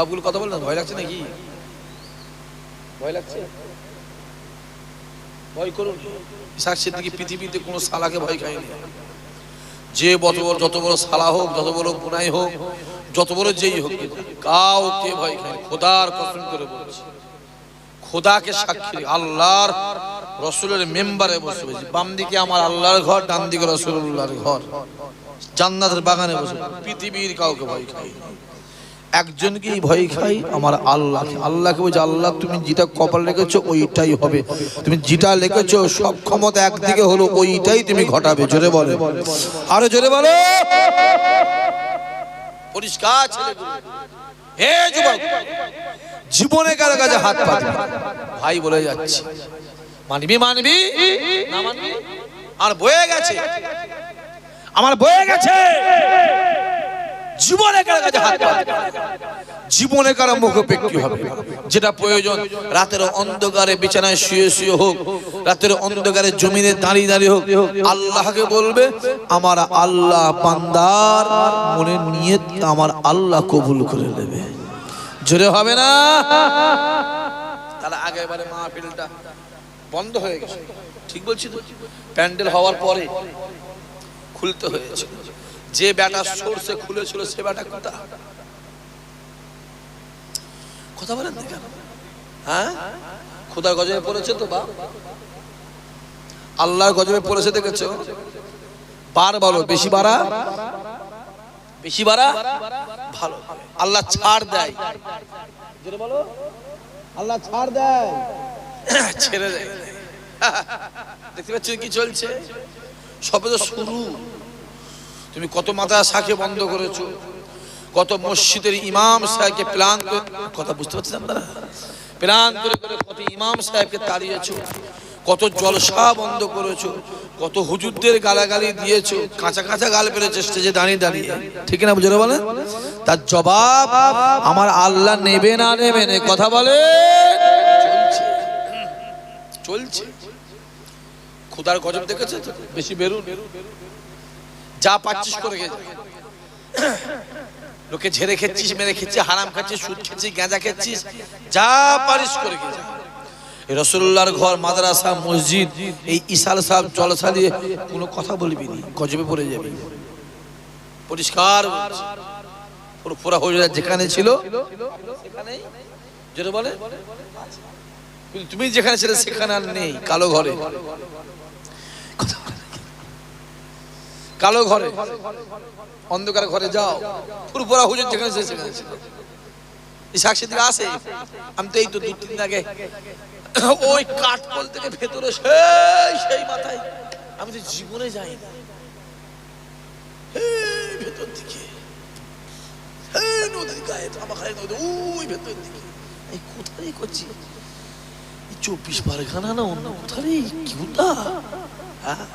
বাবুগুলো কথা বললেন? ভয় লাগছে নাকি? ভয় লাগছে? ভয় করুন। ইসাক সিদ্দিকি পৃথিবীতে কোনো সালাকে ভয় খায়নি। যে বত বড়, যত বড় সালা হোক, যত বড় বুনাই হোক, যত বড় যেই হোক, কাউকে ভয় খায় খোদার কসম করে বলছি। খোদাকে সাক্ষী আল্লাহর রসুলের মেম্বারে বসে বলছি বাম দিকে আমার আল্লাহর ঘর ডান দিকে রসুল্লাহর ঘর। জান্নাতের বাগানে বসে পৃথিবীর কাউকে ভয় খাই না। একজনকেই ভয় খাই, আমার আল্লাহ। আল্লাহকে বলছে, আল্লাহ, তুমি যেটা কপাল রেখেছো, ওইটাই হবে। তুমি যেটা লিখেছো, সব ক্ষমতা একদিকে হলো, ওইটাই তুমি ঘটাবে। জোরে বলে। আরও জোরে বলো। পরিষ্কার হে যুবক, জীবনে কারও কাছে হাত পাতবি ভাই বলে যাচ্ছে। মানবি মানবি? না মানবি? আর বয়ে গেছে। আমার বয়ে গেছে। জীবনে কারও কাছে হাত। জীবনে কারও মুখোপেক্ষি হবে। যেটা প্রয়োজন, রাতের অন্ধকারে বিছানায় শুয়ে শুয়ে হোক, রাতের অন্ধকারে জমিনে দাঁড়িয়ে দাঁড়িয়ে হোক, আল্লাহকে বলবে, আমার আল্লাহ বান্দার মনে নিয়ে আমার আল্লাহ কবুল করে নেবে। জোরে হবে না? তাহলে মাহফিলটা বন্ধ হয়ে গেছে। ঠিক বলছি তো? প্যান্ডেল হওয়ার পরে খুলতে হয়েছে। যে ব্যাটা সরষে খুলেছিল সে ব্যাটা কোথা? কথা বলেন হ্যাঁ? খোদার গজবে পড়েছে তো বা আল্লাহর গজবে পড়েছে দেখেছ? বার বলো, বেশি বাড়া? বেশি বাড়া? ভালো। আল্লাহ ছাড় দেয়। বলো। আল্লাহ ছাড় দেয়। ছেড়ে দেয়। দেখতে পাচ্ছ কি চলছে? সবে তো শুরু। তুমি কত মাথা শাখে বন্ধ করেছ? কত মসজিদের ইমাম সাহেবকে প্ল্যান করে কথা বুঝতে পারছেন আপনারা? প্ল্যান করে করে কত ইমাম সাহেবকে তাড়িয়েছো? কত জলসা বন্ধ করেছ? কত হুজুরদের গালাগালি দিয়েছ? কাঁচা কাঁচা গাল পেরেছে স্টেজে দাঁড়িয়ে দাঁড়িয়ে। ঠিক না বুঝে বলে তার জবাব আমার আল্লাহ নেবে না নেবে না কথা বলে। চলছে। চলছে। খুদার গজব দেখেছে বেশি বেরুন। যা পাচ্ছিস করে গেছে লোকে ঝেড়ে খেচ্ছিস, মেরে খেচ্ছিস, হারাম খাচ্ছিস, সুদ খেচ্ছিস, গাঁজা খেচ্ছিস, যা পারিস করে গেছে রসুল্লাহর ঘর, মাদ্রাসা, মসজিদ, এই ইসাল সাহেব জলসা দিয়ে কোনো কথা বলবি নি, গজবে পড়ে যাবি। পরিষ্কার। পুরো হজরা যেখানে ছিল যেটা বলে? তুমি যেখানে ছিলে, সেখানে আর নেই, কালো ঘরে। কথা? কালো ঘরে, অন্ধকার ঘরে যাও। ফুরফুরা হুজুর যেখানে ছিল, সেখানে ছিল। দিকে আসে আমি তো এই তো দু তিন আগে ওই কাঠকল থেকে ভেতরে সেই সেই মাথায় আমি তো জীবনে যাই না। ভেতর দিকে নদীর গায়ে আমাখানে নদী, ওই ভেতর দিকে। এই কোথায় করছি? চব্বিশ পারখানা না অন্য কোথায় কিউতা হ্যাঁ?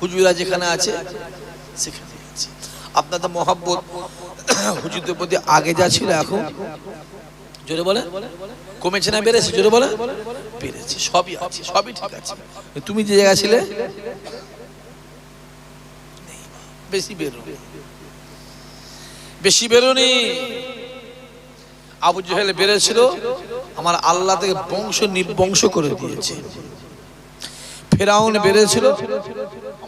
হুজুরা যেখানে আছে, সেখানে আছে। আপনাদের মহাব্বত, হুজুরদের প্রতি আগে যা ছিল এখন, জোরে বলে কমেছে না বেড়েছে, জোরে বলে বেড়েছে, সবই আছে, সবই ঠিক আছে। তুমি যে জায়গা ছিলে? বেশি বেরোনি। বেশি বেরোনি। আবু জহেল বেড়েছিল, আমার আল্লাহ থেকে বংশ নির্বংশ করে দিয়েছে। ফেরাউন বেড়েছিল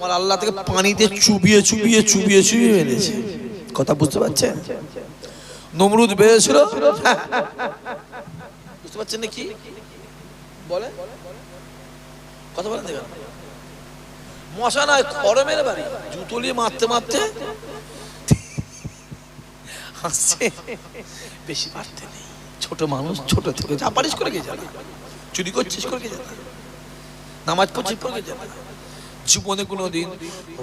আমার আল্লাহ থেকে পানিতে চুবিয়ে চুবিয়ে চুবিয়ে চুবিয়ে এনেছে। কথা বুঝতে পারছেন? নমরুদ বেড়েছিল বুঝতে পারছেন না কি বলে কথা বলেন দেখেন। মশা নয় খরমের বাড়ি। জুতলি মারতে মারতে হাসছে। বেশি মারতে নেই। ছোট মানুষ ছোট থেকে যা পারিস করে গিয়ে জানা চুরি করছিস করে গিয়ে জানা নামাজ পড়ছিস করে গিয়ে জানা জীবনে কোনো দিন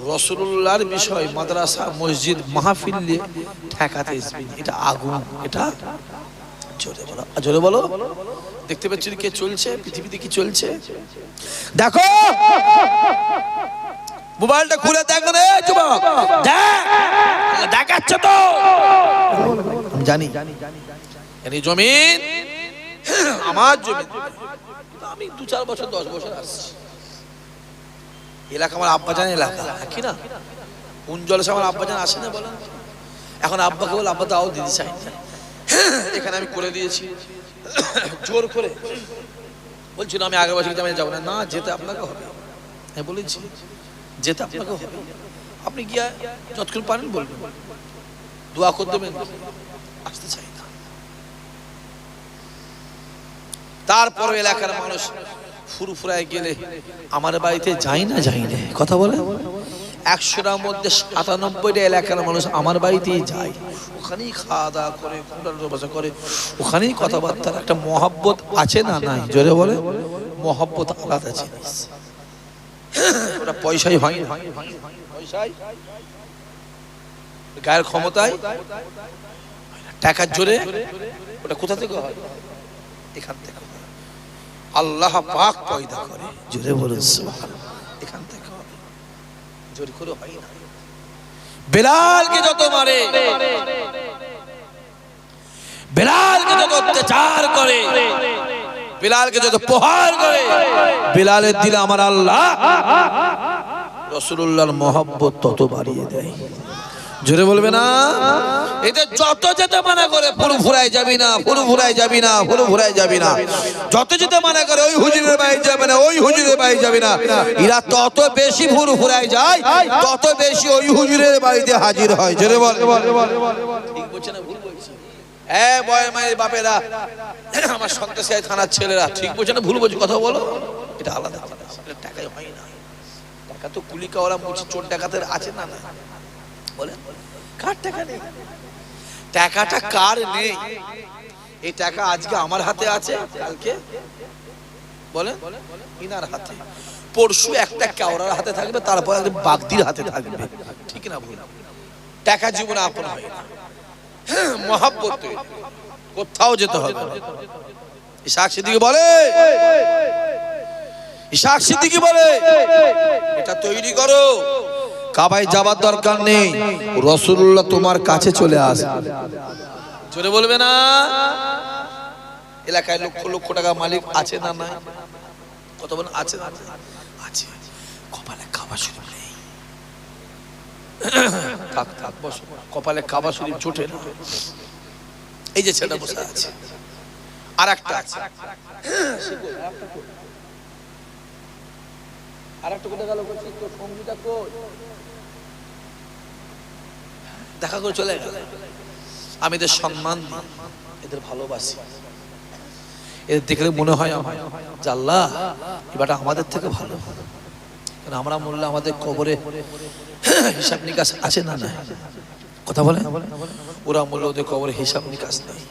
রসুল্লাহর বিষয়, মাদ্রাসা, মসজিদ, মাহফিল ঠেকাতে এটা আগুন, এটা জোরে বলো জোরে বলো। দেখতে পাচ্ছি কে চলছে? পৃথিবীতে কি চলছে? দেখো! মোবাইলটা খুলে দেখো রে যুবক। দেখ! দেখাচ্ছ তো। জানি। জানি জমিন আমার জমি। আমি দু চার বছর, দশ বছর আসছি। এলাকা আমার আব্বাজান এলাকা। কি না? কোন জলসে আমার আব্বাজান আসে না বলেন এখন আব্বাকে বলে, আব্বা, দাও দিদি চাই এখানে আমি করে দিয়েছি। জোর করে। বলছিল আমি আগের বছর আমি যাব না। না, যেতে আপনাকে হবে। হ্যাঁ বলেছি। যেতে আপনাকে হবে। আপনি গিয়া যতক্ষণ পারেন বলবেন। দোয়া করে দেবেন। আসতে চাই না। তারপরে এলাকার মানুষ ফুরফুরায় গেলে আমার বাড়িতে যাই না যাই না। কথা বলে একশোটার মধ্যে সাতানব্বইটা এলাকার মানুষ আমার বাড়িতেই যায়। ওখানেই খাওয়া দাওয়া করে বসা করে। ওখানেই কথাবার্তার একটা মহাব্বত আছে না নাই? জোরে বলে মহাব্বত আলাদা জিনিস। ওটা পয়সাই হয় না। পয়সাই? গায়ের ক্ষমতায়? টাকার জোরে? ওটা কোথা থেকে হয়? এখান থেকে। আল্লাহ পাক পয়দা করে। জোরে বলুন এখান থেকে জোর করে হয় না। বেলালকে যত মারে বেলালকে যত অত্যাচার করে বেলালকে যত প্রহার করে বেলালের দিলে আমার আল্লাহ রসুল্লাহর মহব্বত তত বাড়িয়ে দেয়। জোরে বলবে না? এতে যত যেতে মানা করে, ফুল ফুরাই যাবি না, ফুল ফুরাই যাবি না, ফুল ফুরাই যাবি না। যত যেতে মানা করে, ওই হুজুরের বাড়ি যাবে না, ওই হুজুরের বাড়ি যাবি না। এরা তত বেশি ফুল ফুরাই যায়, তত বেশি ওই হুজুরের বাড়িতে হাজির হয়। জোরে বল। ঠিক বলছে না, ভুল বলছে? হ্যাঁ বয় মায়ের বাপেরা, আমার সন্ত্রাসী থানার ছেলেরা, ঠিক বলছে না, ভুল বলছে? কথা বলো। এটা আলাদা আলাদা টাকায় হয় না। টাকা তো কুলিকাওয়ালা মুচি চোর ডাকাতের আছে না না? টাকা টাকাটা কার নেই? এই টাকা আজকে আমার হাতে আছে কালকে? বলেন ইনার হাতে। পরশু একটা কাওরার হাতে থাকবে তারপর একদিন বাগদির হাতে থাকবে। ঠিক না ভুল টাকা জীবনে আপন হয় না। হ্যাঁ, মহাব্বত কোথাও যেতে হবে। না। ইসাক সিদ্দিকি বলে ইসাক সিদ্দিকি বলে এটা তৈরি করো। কাবায় যাবার দরকার নেই। রসুল্লাহ তোমার কাছে চলে আসে চলে বলবে না? এলাকায় লক্ষ লক্ষ টাকা মালিক আছে না নাই? কত বলেন, আছে? আছে কপালে কাবা শরীফ নেই। থাক থাক, বসো। কপালে কাবা শরীফ জোটে না। এই যে ছেলেটা বসে আছে। আর একটা আছে। আর একটা কোথায় গেল বলছি, তোর সঙ্গীটা কই? দেখা করে চলে গেল। আমি এদের সম্মান এদের ভালোবাসি। এদের দেখলে মনে হয় আমার আল্লাহ এবারটা আমাদের থেকে ভালো। কারণ আমরা মরলে আমাদের কবরে হিসাব নিকাশ আছে না না কথা বলে ওরা মরলে ওদের কবরে হিসাব নিকাশ নেই।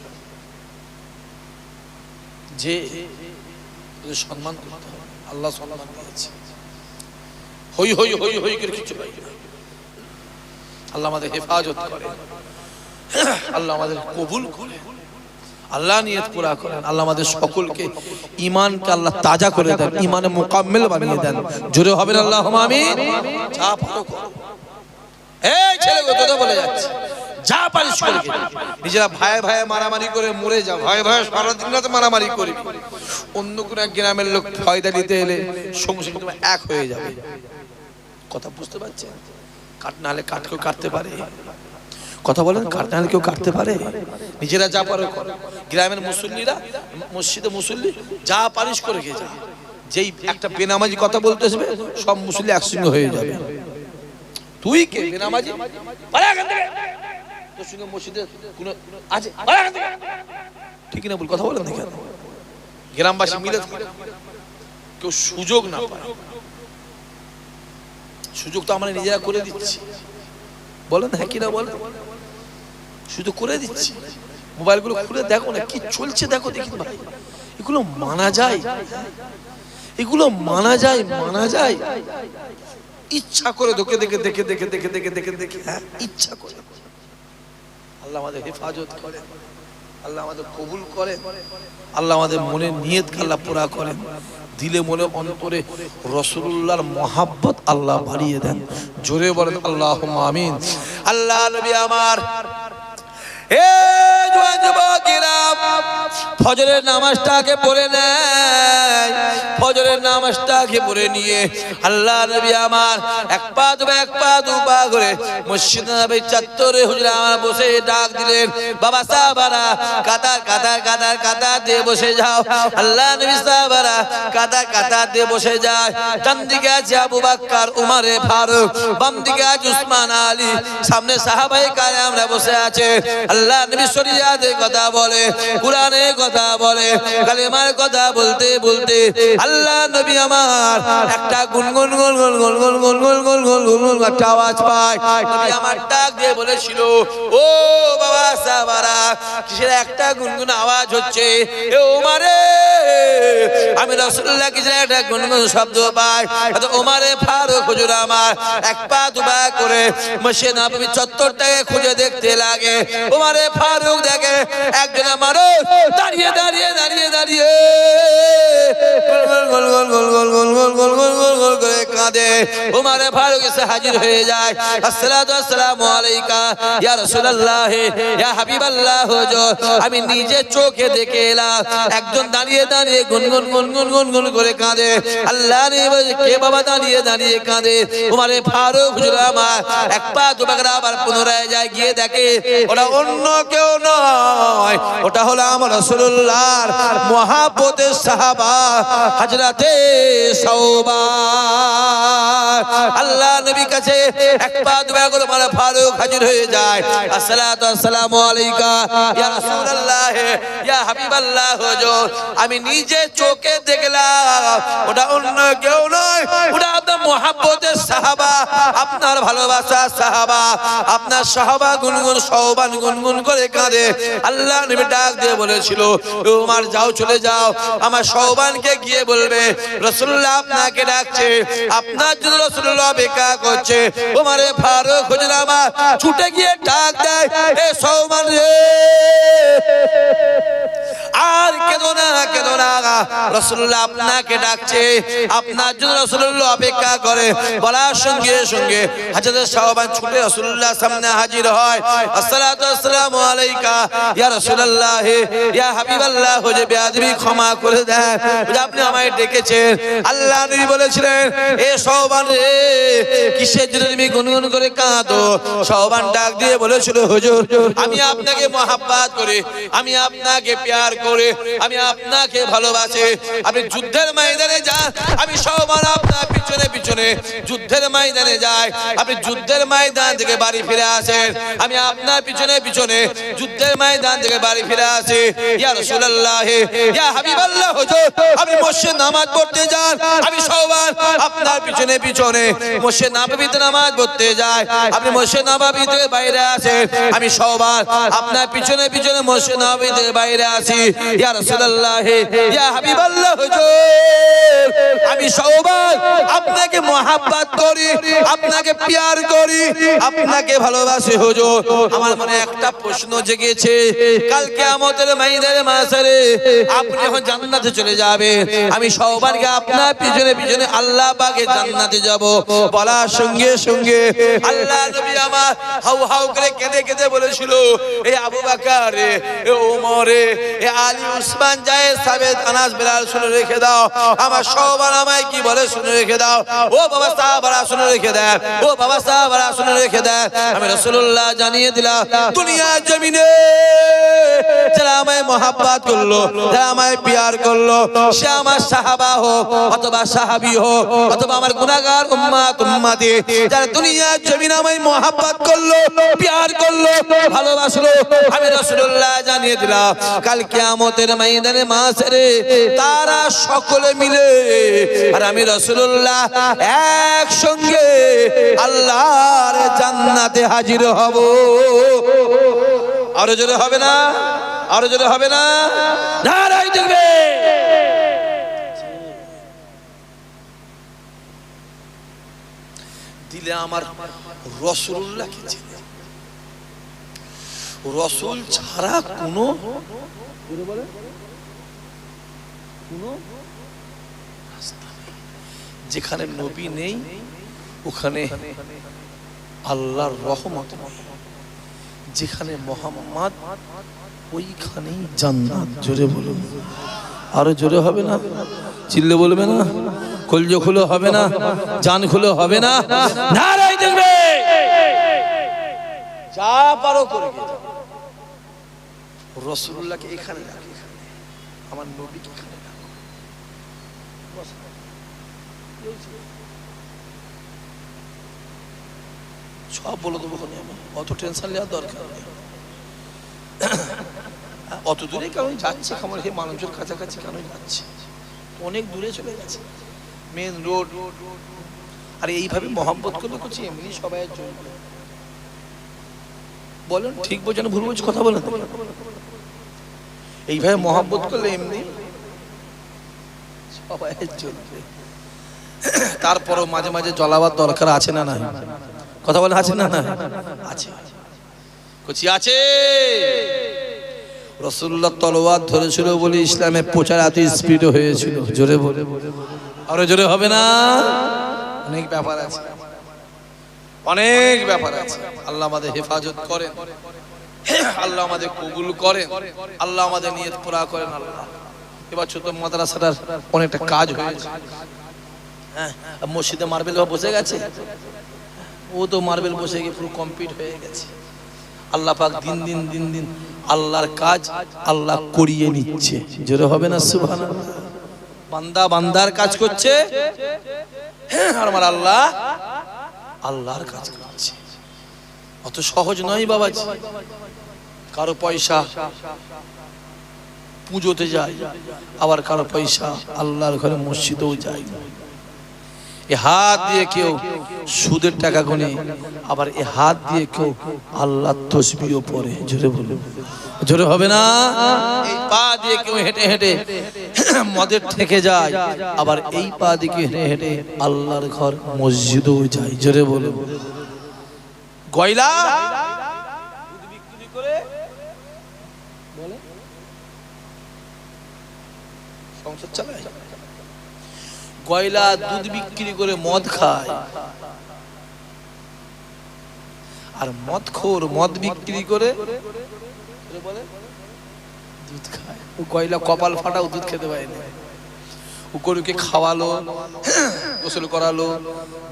যে সম্মান করতে হবে আল্লাহ সম্মান দিয়েছে। হই হই হই হই করে কিছু হয় না। আল্লাহ আমাদের হেফাজত করে। আল্লাহ আমাদের কবুল করে। আল্লাহ নিয়ত পুরা করেন। আল্লাহ আমাদের সকলকে ইমানকে আল্লাহ তাজা করে দেন ইমানে মোকাম্মেল বানিয়ে দেন। জোরে হবে আল্লাহ আমিন? যা পারো করো। এই ছেলে তোদের বলে যাচ্ছে। যা পারিস করে নে। নিজেরা ভাই ভাই মারামারি করে মরে যা ভাই ভাই সারাদিন রাত মারামারি করবি। অন্য কোন এক গ্রামের লোক ফয়দা দিতে এলে সঙ্গে সঙ্গে এক হয়ে যাবে। কথা বুঝতে পারছেন? কাট না হলে কাঠ কেউ কাটতে পারে। কথা বলেন না হলে কেউ কাটতে পারে। নিজেরা যা পারো করো। গ্রামের মুসল্লিরা মসজিদে মুসল্লি যা পারিস করে খেয়ে যা যেই একটা বেনামাজি কথা বলতে আসবে সব মুসল্লি একসঙ্গে হয়ে যাবে। তুই কে বেনামাজি। তোর সঙ্গে মসজিদে কোনো আছে। ঠিক না বল কথা বলেন না কেন? গ্রামবাসী মিলে কেউ সুযোগ না পায়। সুযোগ তো আমরা নিজেরা করে দিচ্ছি। বলেন হ্যাঁ কিনা বলেন শুধু করে দিচ্ছি। মোবাইলগুলো খুলে দেখো না, কি চলছে দেখো দেখি ভাই এগুলো মানা যায়। এগুলো মানা যায় মানা যায়। ইচ্ছা করে দেখে দেখে দেখে দেখে দেখে দেখে দেখে দেখে হ্যাঁ ইচ্ছা করে। আল্লাহ আমাদের হেফাজত করে আল্লাহ আমাদের কবুল করে আল্লাহ আমাদের মনে নিয়ত আল্লাহ পুরা করেন। দিলে মনে অন্তরে রসুল্লাহর মহাব্বত আল্লাহ বাড়িয়ে দেন। জোরে বলেন আল্লাহ আমিন। আল্লাহ আমার ফজরের নামাজটাকে পড়ে নেয়, ফজরের নামাজটাকে পড়ে নিয়ে আল্লাহ নবী আমার এক পা দুবা এক পা দু পা করে মসজিদ চত্বরে আমার বসে ডাক দিলেন, বাবা কাতার কাতার কাতার কাতার দিয়ে বসে যাও। আল্লাহ নবী কাতার কাতার দিয়ে বসে যায়। ডান দিকে আছে আবু বাক্কার, উমারে ফারুক বাম দিকে আছে উসমান আলী, সামনে সাহাবাই কারে আমরা বসে আছে। আল্লাহ নবী শরিয়াতের কথা বলে, কোরআনের কথা বলে, কালেমার কথা বলতে বলতে আল্লাহ নবী আমার একটা গুন গুন গুন গুন গুন গুন গুন গুন গুন গুন একটা আওয়াজ পায়। নবী আমার ডাক দিয়ে বলেছিল, ও বাবা কিসের একটা গুনগুন আওয়াজ হচ্ছে? এ ওমারে, আমি রসুল্লাহ একটা গুনগুন শব্দ পাই? ওমারে ফারুক হুজুর আমার, এক পা দুপা করে মসজিদ নবী চত্বরটাকে খুঁজে দেখতে লাগে। ওমারে ফারুক দেখে একজন মানুষ দাঁড়িয়ে দাঁড়িয়ে দাঁড়িয়ে দাঁড়িয়ে গোল করে কাঁদে হয়ে ইয়া ইয়া আমি নিজে চোখে দেখে এলাম একজন দাঁড়িয়ে দাঁড়িয়ে গুনগুন গুনগুন গুনগুন করে কাঁদে আল্লাহ কে বাবা দাঁড়িয়ে দাঁড়িয়ে কাঁদে ওমারে ফারুক আমার এক পা দুবাগরা আবার পুনরায় যায় গিয়ে দেখে ওটা অন্য কেউ নয়। ওটা হলো আমার রাসূলুল্লাহর মহাব্বতের সাহাবা সাওবা আল্লাহ কাছে এক পা মারা ফারুক হাজির হয়ে যায়। আলাইকা, ইয়া রাসূলুল্লাহ, ইয়া হাবিবাল্লাহ, হুজুর। আমি নিজে চোখে দেখলাম, ওটা অন্য কেউ নয়, ওটা আপনার মহাব্বতের সাহাবা, আপনার ভালোবাসা সাহাবা, আপনার সাহাবা গুনগুন সহবান গুনগুন করে কাঁদে। আল্লাহ নবী ডাক দিয়ে বলেছিল তোমার যাও, চলে যাও। আমার সৌবানকে গিয়ে বলবে রসুল্লাহ আপনাকে ডাকছে। আপনার জন্য রসুল্লাহ বেকা করছে। উমারে ফারুক হুজরামা ছুটে গিয়ে ডাক দেয়, এ সহবান রে! আর কেঁদো না কেঁদো না। রসুল্লাহ আপনাকে ডাকছে। আপনার জন্য রসুল্লাহ অপেক্ষা করে। বলার সঙ্গে সঙ্গে হাজারের সাহবান ছুটে রসুল্লাহ সামনে হাজির হয়। আসসালামু আলাইকা। ইয়া রাসূলুল্লাহ, ইয়া হাবিবাল্লাহ, যে ক্ষমা করে দেন আপনি আমায় ডেকেছেন। আল্লাহ নবী বলেছিলেন, এ সাহবান রে কিসের জন্য তুমি গুনগুন করে কাঁদো? সাহবান ডাক দিয়ে বলেছিল, হুজুর, আমি আপনাকে মহাব্বত করে, আমি আপনাকে প্যার করে, আমি আপনাকে ভালোবাসি। আপনি যুদ্ধের ময়দানে যান, আমি সবার আপনার পিছনে পিছনে যুদ্ধের ময়দানে যাই। আপনি যুদ্ধের ময়দান থেকে বাড়ি ফিরে আসেন, আমি আপনার পিছনে পিছনে যুদ্ধের ময়দান থেকে বাড়ি ফিরে আসি। ইয়া রাসূলুল্লাহ, ইয়া হাবিবাল্লাহ, হুজুর, আপনি মসজিদ নামাজ পড়তে যান, আমি সবার আপনার পিছনে পিছনে মসজিদ নববীতে নামাজ পড়তে যাই আপনি মসজিদ নববী থেকে বাইরে আসেন আমি সবার আপনার পিছনে পিছনে মসজিদ নববী থেকে বাইরে আসি। ইয়া রাসূলুল্লাহ ইয়া হাবিবাল্লাহ হুজুর। আমি সবার আপনাকে মহাব্বত করি আপনাকে প্যার করি আপনাকে ভালোবাসি হুজুর। আমার মনে একটা প্রশ্ন জেগেছে। কাল কিয়ামতের ময়দানে মাসারে আপনি যখন জান্নাতে চলে যাবে আমি সবারকে আপনার পিছনে পিছনে আল্লাহ পাকে জান্নাতে যাব। বলার সঙ্গে সঙ্গে। আল্লাহ নবী আমার হাউ হাউ করে কেঁদে কেঁদে বলেছিল এই আবু বাকার এ ওমরে এ আলী উসমান জায়েদ সাবেদ আনাস বেলাল শুনে রেখে দাও। আমার সবার আমায় কি বলে শুনে রেখে দাও। ও বাবা সাহাবারা, শুনে রেখে দেন। ও বাবা সাহাবারা, শুনে রেখে দেন। আমি রাসূলুল্লাহ জানিয়ে দিলাম দুনিয়া জমিনে যারা আমায় মহাব্বত করল, যারা আমায় প্যার করল, সে আমার সাহাবা হোক, অথবা সাহাবী হোক, অথবা আমার গুনাহগার উম্মাত উম্মাতি যারা দুনিয়া জমিনে আমায় মহাব্বত করল, প্যার করল, ভালোবাসলো, আমি রাসূলুল্লাহ জানিয়ে দিলাম, কাল কিয়ামতের ময়দানে মাসরে তারা সকলে মিলে, আর আমি রাসূলুল্লাহ একসঙ্গে আল্লাহর জান্নাতে হাজির হব। আরও জোরে হবে না? আরও জোরে হবে না? নারাই দেখবে দিলে আমার রসুল্লাহকে চেনে। রসুল ছাড়া কোনো যেখানে নবী নেই ওখানে আল্লাহর রহমত যেখানে মোহাম্মদ ওইখানেই জান্নাত। জোরে বলুন। আরও জোরে হবে না? চিল্লে বলবে না? কলজ খুলে হবে না, জান খুলে হবে না। নারাই দেখবে। যা পারো করে রসুল্লাহকে এখানে রাখ। আমার নবীকে এখানে রাখো। সব বলে দেবো ওখানে আমি। অত টেনশন নেওয়ার দরকার নেই। অত দূরে কেন যাচ্ছে? আমার হে মানুষের কাছাকাছি কেন যাচ্ছে? অনেক দূরে চলে গেছে। মেন রোড আর এইভাবে মহব্বত করলে করছি, এমনি সবাই চলবে বলেন, ঠিক বোঝেন ভুল বোঝ কথা বলেন এইভাবে মহব্বত করলে এমনি সবাই চলবে তারপরও মাঝে মাঝে জলাবার দরকার আছে না না কথা বলে আছে না না আছে। কচি, আছে। রসুল্লাহ তলোয়ার ধরেছিল বলে ইসলামে প্রচার এত স্পিড হয়েছিল। জোরে বলে। আরও জোরে হবে না? অনেক ব্যাপার আছে। অনেক ব্যাপার আছে। আল্লাহ আমাদের হেফাজত করেন। আল্লাহ আমাদের কবুল করেন। আল্লাহ আমাদের নিয়ত পুরা করেন আল্লাহ। এবার ছোট মাদ্রাসাটার অনেকটা কাজ হয়েছে। হ্যাঁ মসজিদে মার্বেল বসে গেছে? ও তো মার্বেল বসে গিয়ে পুরো কমপ্লিট হয়ে গেছে। আল্লাহ পাক দিন দিন দিন দিন আল্লাহর কাজ আল্লাহ করিয়ে নিচ্ছে। জোরে হবে না? সুবহান বান্দা বান্দার কাজ করছে। হ্যাঁ, আমার আল্লাহ আল্লাহর কাজ করছে। অত সহজ নয় বাবাজি। কারও পয়সা পুজোতে যায় আবার কারও পয়সা আল্লাহর ঘরে মসজিদেও যায়। এ হাত দিয়ে কেউ সুদের টাকা গুনে আবার এ হাত দিয়ে কেউ আল্লাহ তসবিও পরে। জোরে বলে জোরে হবে না? এই পা দিয়ে কেউ হেঁটে হেঁটে মদের থেকে যায়, আবার এই পা দিয়ে হেঁটে হেঁটে আল্লাহর ঘর, মসজিদেও যায়। জোরে বলে গয়লা? গয়লা দুধ বিক্রি করে মদ খায়। আর মদ খোর মদ বিক্রি করে বলে? দুধ খায়। ও গয়লা কপাল ফাটাও দুধ খেতে পারেনি। ও গরুকে খাওয়ালো, গোসল করালো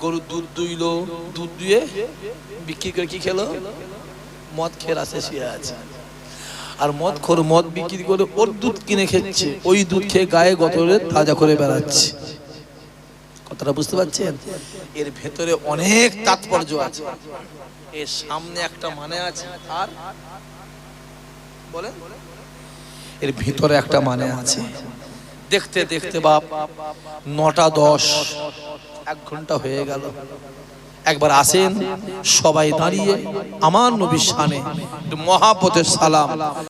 গরুর দুধ দুইলো, দুধ দুয়ে বিক্রি করে কি খেলো? মদ খেয়ে শুয়ে আছে। আর মদ খোর মদ বিক্রি করে ওর দুধ কিনে খেচ্ছে, ওই দুধ খেয়ে গায়ে গতরে তাজা করে বেড়াচ্ছে। কথাটা বুঝতে পারছেন? এর ভেতরে অনেক তাৎপর্য আছে। এর সামনে একটা মানে আছে, আর এর ভিতরে একটা মানে আছে। দেখতে দেখতে বাপ, নটা দশ, এক ঘণ্টা হয়ে গেল। একবার আসেন, সবাই দাঁড়িয়ে, আমার নবীর সানে মহাপথের সালাম।